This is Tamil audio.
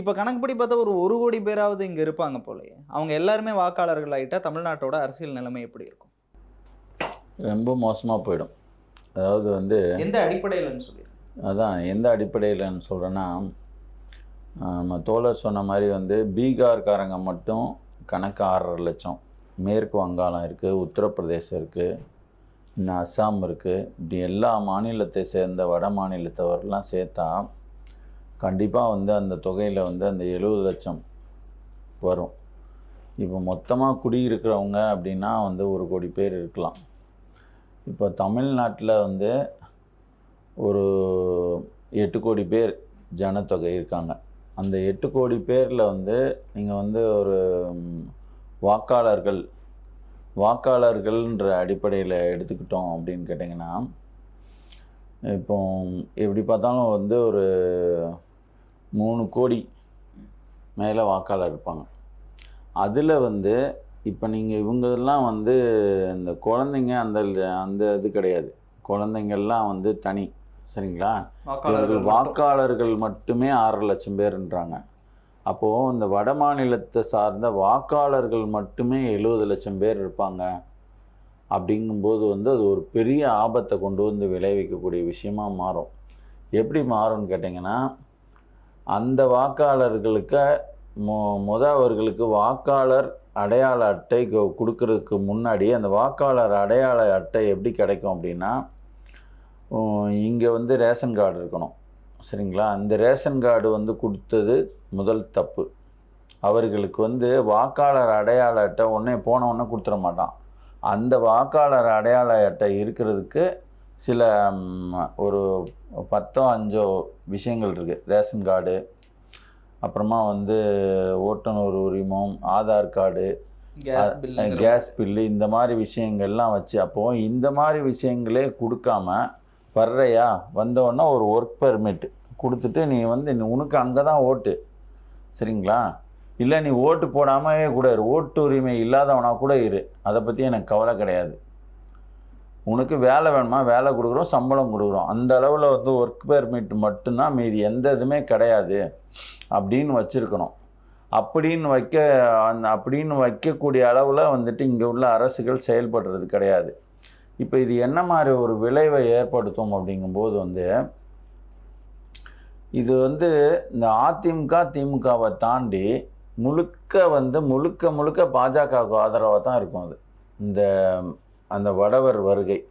இப்போ கணக்குப்படி பார்த்தா ஒரு ஒரு கோடி பேராவது இங்க இருப்பாங்க போலயே. அவங்க எல்லாருமே வாக்காளர்கள் ஆயிட்டா தமிழ்நாட்டோட அரசியல் நிலைமை எப்படி இருக்கும்? ரொம்ப மோசமாக போயிடும். அதாவது வந்து எந்த அடிப்படையிலன்னு சொல்லிடுங்க அதான் எந்த அடிப்படையில்னு சொல்கிறேன்னா நம்ம தோழர் சொன்ன மாதிரி வந்து பீகார்காரங்க மட்டும் கணக்கு ஆறரை லட்சம். மேற்கு வங்காளம் இருக்குது உத்தரப்பிரதேசம் இருக்குது இன்னும் அஸ்ஸாம் இருக்குது இப்படி எல்லா மாநிலத்தை சேர்ந்த வட மாநிலத்தவரெல்லாம் சேர்த்தா கண்டிப்பாக வந்து அந்த தொகையில் வந்து அந்த எழுபது லட்சம் வரும். இப்போ மொத்தமாக குடியிருக்கிறவங்க அப்படின்னா வந்து ஒரு கோடி பேர் இருக்கலாம். இப்போ தமிழ்நாட்டில் வந்து ஒரு எட்டு கோடி பேர் ஜனத்தொகை இருக்காங்க. அந்த எட்டு கோடி பேரில் வந்து நீங்கள் வந்து ஒரு வாக்காளர்கள் வாக்காளர்கள்ன்ற அடிப்படையில் எடுத்துக்கிட்டோம் அப்படின்னு கேட்டிங்கன்னா இப்போ எப்படி பார்த்தாலும் வந்து ஒரு மூணு கோடி மேலே வாக்காளர் இருப்பாங்க. அதில் வந்து இப்போ நீங்கள் இவங்கெல்லாம் வந்து இந்த குழந்தைங்க அந்த அந்த இது கிடையாது. குழந்தைங்கள்லாம் வந்து தனி சரிங்களா? இவர்கள் வாக்காளர்கள் மட்டும். வாக்காளர்கள் மட்டுமே ஆறரை லட்சம் பேர்ன்றாங்க. அப்போது இந்த வட மாநிலத்தை சார்ந்த வாக்காளர்கள் மட்டுமே எழுபது லட்சம் பேர் இருப்பாங்க. அப்படிங்கும்போது வந்து அது ஒரு பெரிய ஆபத்தை கொண்டு வந்து விளைவிக்கக்கூடிய விஷயமா மாறும். எப்படி மாறும்னு கேட்டிங்கன்னா அந்த வாக்காளர்களுக்கு மொ முத அவர்களுக்கு வாக்காளர் அடையாள அட்டை கொ- கொடுக்கறதுக்கு முன்னாடி அந்த வாக்காளர் அடையாள அட்டை எப்படி கிடைக்கும் அப்படின்னா இங்கே வந்து ரேஷன் கார்டு இருக்கணும். சரிங்களா? அந்த ரேஷன் கார்டு வந்து கொடுத்தது முதல் தப்பு. அவர்களுக்கு வந்து வாக்காளர் அடையாள அட்டை உடனே போன உடனே கொடுத்துட மாட்டான். அந்த வாக்காளர் அடையாள அட்டை இருக்கிறதுக்கு சில ஒரு பத்தோ அஞ்சோ விஷயங்கள் இருக்குது ரேஷன் கார்டு அப்புறமா வந்து ஓட்டுநர் உரிமம் Aadhaar card gas bill gas bill இந்த மாதிரி விஷயங்கள்லாம் வச்சு அப்போது இந்த மாதிரி விஷயங்களே கொடுக்காம வர்றையா வந்தோடனே ஒரு ஒர்க் பெர்மிட் கொடுத்துட்டு நீ வந்து உனக்கு அங்கே தான் ஓட்டு. சரிங்களா? இல்லை நீ ஓட்டு போடாமவே கூட இரு. ஓட்டு உரிமை இல்லாதவனா கூட இரு. அதை பற்றி எனக்கு கவலை கிடையாது. உனக்கு வேலை வேணுமா? வேலை கொடுக்குறோம் சம்பளம் கொடுக்குறோம். அந்த அளவில் வந்து ஒர்க் பெர்மிட் மட்டும்தான் மீதி. எந்த இதுவுமே கிடையாது. அப்படின்னு வச்சுருக்கணும். அப்படின்னு வைக்க அந்த அப்படின்னு வைக்கக்கூடிய அளவில் வந்துட்டு இங்கே உள்ள அரசுகள் செயல்படுறது கிடையாது. இப்போ இது என்ன மாதிரி ஒரு விளைவை ஏற்படுத்தும் அப்படிங்கும்போது வந்து இது வந்து இந்த அதிமுக திமுகவை தாண்டி முழுக்க வந்து முழுக்க முழுக்க பாஜகவுக்கு ஆதரவாக தான் இருக்கும் அது. இந்த அந்த வடவர் வருகை.